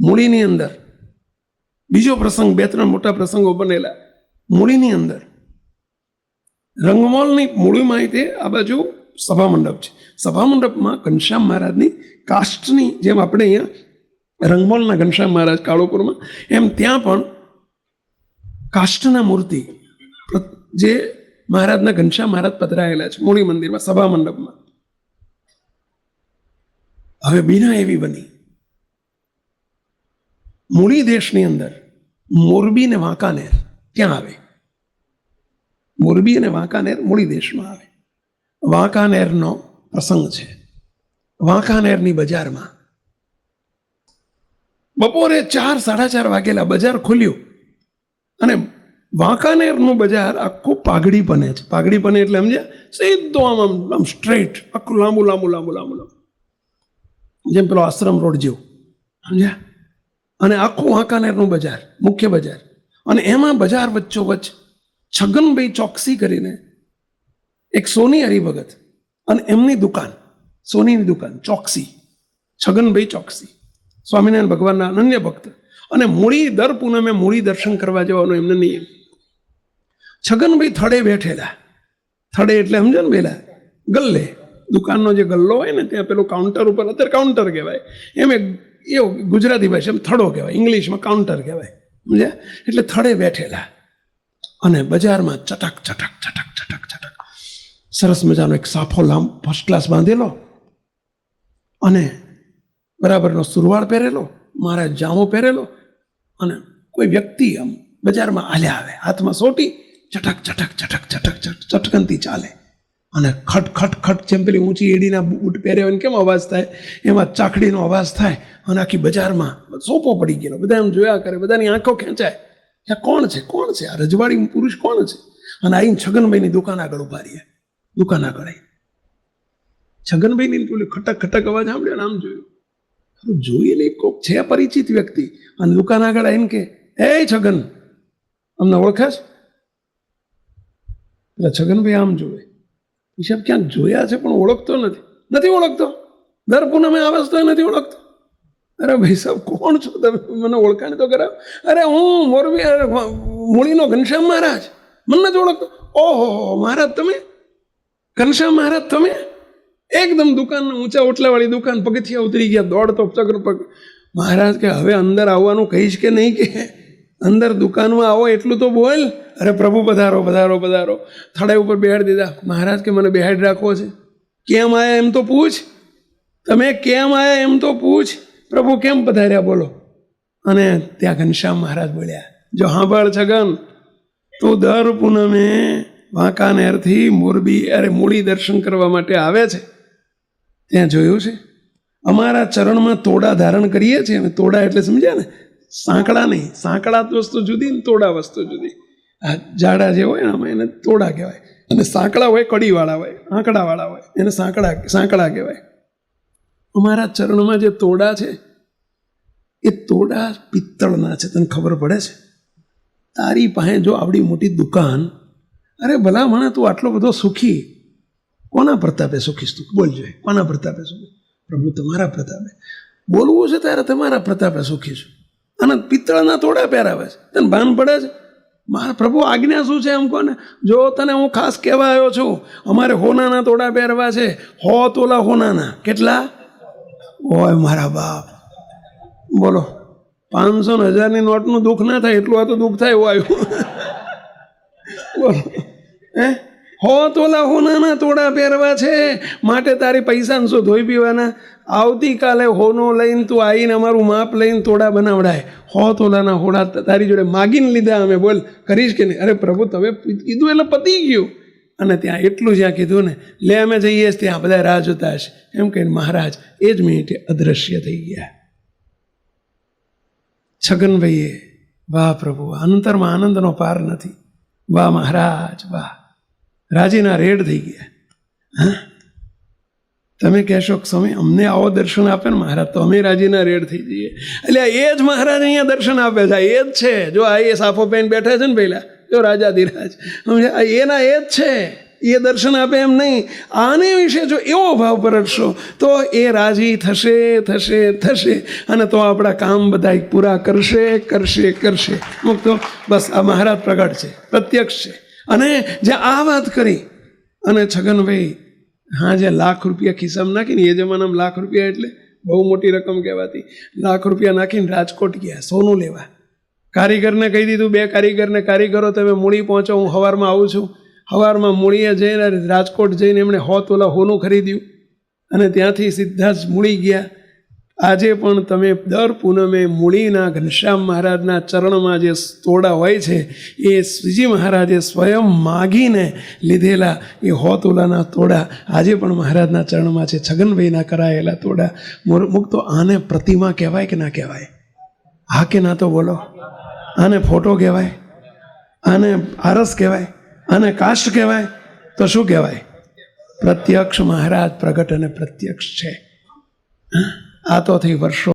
મૂળીની અંદર. બીજો પ્રસંગ, બે, ત્રણ મોટા પ્રસંગો બનેલા. મૂળીની અંદર. રંગમોલની મૂળીમાં તે આ બાજુ સભા મંડપ છે. સભા મંડપમાં ઘનશ્યામ મહારાજની કાસ્ટની જેમ આપણે અહીંયા રંગમોલના ઘનશ્યામ મહારાજ કાળોપુરમાં, એમ ત્યાં પણ કાષ્ટના મૂર્તિ જે મહારાજના ઘનશ્યામ મહારાજ પધરાયેલા છે મૂળી મંદિરમાં, સભા મંડપમાં. હવે બીના એવી બની. મૂળી દેશની અંદર મોરબી ને વાંકાનેર ક્યાં આવે? મોરબી અને વાંકાનેર મૂળી દેશમાં આવે. વાંકાનેરનો પ્રસંગ છે. વાંકાનેરની બજારમાં બપોરે ચાર, સાડા ચાર વાગેલા બજાર ખુલ્યું અને વાંકાનેરનું બજાર આખું પાઘડી બને છે. પાઘડી બને એટલે સમજ્યા સીધો આમ આમ આમ સ્ટ્રેટ આખું લાંબુ લાંબુ લાંબુ લાંબુ લાંબુ. જેમ પેલો આશ્રમ રોડ જેવું. સમજ્યા? અને આખું વાંકાનેરનું બજાર, મુખ્ય બજાર. અને એમાં બજાર વચ્ચોવચ્ચ છગનભાઈ ચોકસી કરીને એક સોની હરિભગત અને એમની દુકાન, સોનીની દુકાન, ચોકસી, છગનભાઈ ચોકસી. સ્વામિનારાયણ ભગવાનના અનન્ય ભક્ત. અને મૂળી દર પૂનમે મૂળી દર્શન કરવા જવાનો એમને નિયમ. છગનભાઈ થડે બેઠેલા. થડે એટલે સમજો ને પેલા ગલ્લે. દુકાનનો જે ગલ્લો હોય ને, ત્યાં પેલું કાઉન્ટર ઉપર, અત્યારે કાઉન્ટર કહેવાય. એમ એક એવો ગુજરાતી ભાષામાં થડો કહેવાય, ઇંગ્લિશમાં કાઉન્ટર કહેવાય, સમજ્યા? એટલે થડે બેઠેલા. અને બજારમાં ચટક ચટક ચટક ચટક ચટક. સરસ મજાનો એક સાફો લાંબ ફર્સ્ટ ક્લાસ બાંધેલો અને બરાબરનો સુરવાળ પહેરેલો મારા જામો પહેરેલો અને કોઈ વ્યક્તિ આમ બજારમાં હાલ્યા આવે, હાથમાં સોટી, ચટક ચટક ચટક ચટક ચટક, ચટકનથી ચાલે. અને ખટ ખટ ખટ જેમ પેલી ઊંચી એડીના બૂટ પહેર્યા હોય કેમ અવાજ થાય? એમાં ચાકડીનો અવાજ થાય અને આખી બજારમાં સોપો પડી ગયેલો. બધા એમ જોયા કરે, બધાની આંખો ખેંચાય. આ કોણ છે? કોણ છે? આ રજવાડી પુરુષ કોણ છે? અને આઈને છગનભાઈની દુકાન આગળ ઊભા રહીએ દુકાન આગળ છગનભાઈની પેલી ખટક ખટક અવાજ સાંભળ્યો ને આમ જોયું. જોઈએ ને કોક છે પરિચિત વ્યક્તિ. અને દુકાન આગળ આવીને કે, એ છગન, અમને ઓળખાશ? એટલે છગનભાઈ આમ જોવે. હિસાબ ક્યાંક જોયા છે પણ ઓળખતો નથી. નથી ઓળખતો? દર પૂનમે આવે તો નથી ઓળખતો? અરે ભાઈ સાહેબ, કોણ છો તમે? મને ઓળખાણ તો કરાવ. અરે હું મોરબી મૂળીનો ઘનશ્યામ મહારાજ. મને નથી ઓળખતો. ઓહો, મહારાજ તમે? ઘનશ્યામ મહારાજ તમે? એકદમ દુકાન ઊંચા ઓટલાવાળી દુકાન પગથિયા ઉતરી ગયા, દોડતો ચક્ર પગ મહારાજ કે હવે અંદર આવવાનું કહીશ કે નહીં કે? અંદર દુકાનમાં આવો, એટલું તો બોલ. અરે પ્રભુ, પધારો પધારો પધારો. થડે ઉપર બેહાડી દીધા. મહારાજ કે, મને બેહાડી રાખવો છે. કેમ આયા? એમ તો પૂછ. તમે કેમ આયા? એમ તો પૂછ. પ્રભુ, કેમ પધાર્યા? બોલો. અને ત્યાં ઘનશ્યામ મહારાજ બોલ્યા, જો હાંભળ છગન, તું દર પૂનમે વાંકાનેરથી મોરબી, અરે મૂળી દર્શન કરવા માટે આવે છે. ત્યાં જોયું છે? અમારા ચરણમાં તોડા ધારણ કરીએ છીએ. અમે તોડા એટલે સમજ્યા ને? સાંકડા નહીં. સાંકડા વસ્તુ જુદી ને તોડા વસ્તુ જુદી. આ જાડા જે હોય આમાં એને તોડા કહેવાય. અને સાંકડા હોય, કડીવાળા હોય, આંકડાવાળા હોય, એને સાંકડા સાંકડા કહેવાય. અમારા ચરણમાં જે તોડા છે, એ તોડા પિત્તળના છે. તને ખબર પડે છે? તારી પાસે જો આવડી મોટી દુકાન, અરે ભલા મને તું આટલો બધો સુખી. કોના પ્રતાપે સુખીશ તું? બોલજો કોના પ્રતાપે સુખી? પ્રભુ તમારા પ્રતાપે. બોલવું છે ત્યારે તમારા પ્રતાપે સુખી છું. અને પિત્તળના તોડા પહેરાવે છે. તને ભાન પડે છે? મારા પ્રભુ આજ્ઞા શું છે એમ કોને? જો તને હું ખાસ કહેવા આવ્યો છું, અમારે હોનાના તોડા પહેરવા છે. હો તોલા હોનાના. કેટલા? ઓય મારા બાપ. બોલો, પાંચસો ને હજારની નોટનું દુઃખ ના થાય, એટલું આ તો દુઃખ થાય એવું આવ્યું. બોલો, હે? હો તોલા હોનાના તોડા પહેરવા છે. માટે તારી પૈસાને શું ધોઈ પીવાના? આવતીકાલે હોનો લઈને તું આવીને અમારું માપ લઈને તોડા બનાવડાય. હો તોલાના હોડા તારી જોડે માગીને લીધા અમે. બોલ, કરીશ કે નહીં? અરે પ્રભુ, તમે કીધું એટલે પતી ગયું. અને ત્યાં એટલું જ્યાં કીધું ને, લે અમે જઈએ ત્યાં બધા રાહ જોતા હશે. એમ કહીને મહારાજ એ જ મિનિટે અદૃશ્ય થઈ ગયા. છગનભાઈએ, વાહ પ્રભુ અંતરમાં આનંદનો પાર નથી. વાહ મહારાજ, વાહ. રાજીના રેડ થઈ ગયા. હા? તમે કહેશો કે સ્વામી, અમને આવો દર્શન આપે ને મહારાજ, તો અમે રાજીના રેડ થઈ જઈએ. એટલે એ જ મહારાજ અહીંયા દર્શન આપે છે એ જ છે. જો આ એ સાફો પહેન બેઠા છે ને પહેલાં, જો રાજા ધીરાજ એના એ જ છે. એ દર્શન આપે એમ નહીં. આને વિશે જો એવો ભાવ પરટશો તો એ રાજી થશે થશે થશે. અને તો આપણા કામ બધા પૂરા કરશે કરશે કરશે. મુક્તો બસ આ મહારાજ પ્રગટ છે, પ્રત્યક્ષ છે. અને જે આ વાત કરી, અને છગનભાઈ, હા જે લાખ રૂપિયા ખિસ્સામાં નાખીને, એ જમાનામાં લાખ રૂપિયા એટલે બહુ મોટી રકમ કહેવાતી. લાખ રૂપિયા નાખીને રાજકોટ ગયા, સોનું લેવા. કારીગરને કહી દીધું, બે કારીગરને કારીગરો, તમે મૂળી પહોંચો, હું હવારમાં આવું છું. હવારમાં મૂળીએ જઈને રાજકોટ જઈને એમણે હોત ઓલા હોનું ખરીદ્યું. અને ત્યાંથી સીધા જ મૂળી ગયા. આજે પણ તમે દર પૂનમે મૂળીના ઘનશ્યામ મહારાજના ચરણમાં જે તોડા હોય છે, એ શ્રીજી મહારાજે સ્વયં માગીને લીધેલા એ હોતુલાના તોડા. આજે પણ મહારાજના ચરણમાં છે, છગનભાઈના કરાયેલા તોડા. મોર- મુક્તો આને પ્રતિમા કહેવાય કે ના કહેવાય? હા કે ના તો બોલો. આને ફોટો કહેવાય? આને આરસ કહેવાય? આને કાષ્ટ કહેવાય? તો શું કહેવાય? પ્રત્યક્ષ મહારાજ પ્રગટ અને પ્રત્યક્ષ છે. આ તો થઈ વર્ષો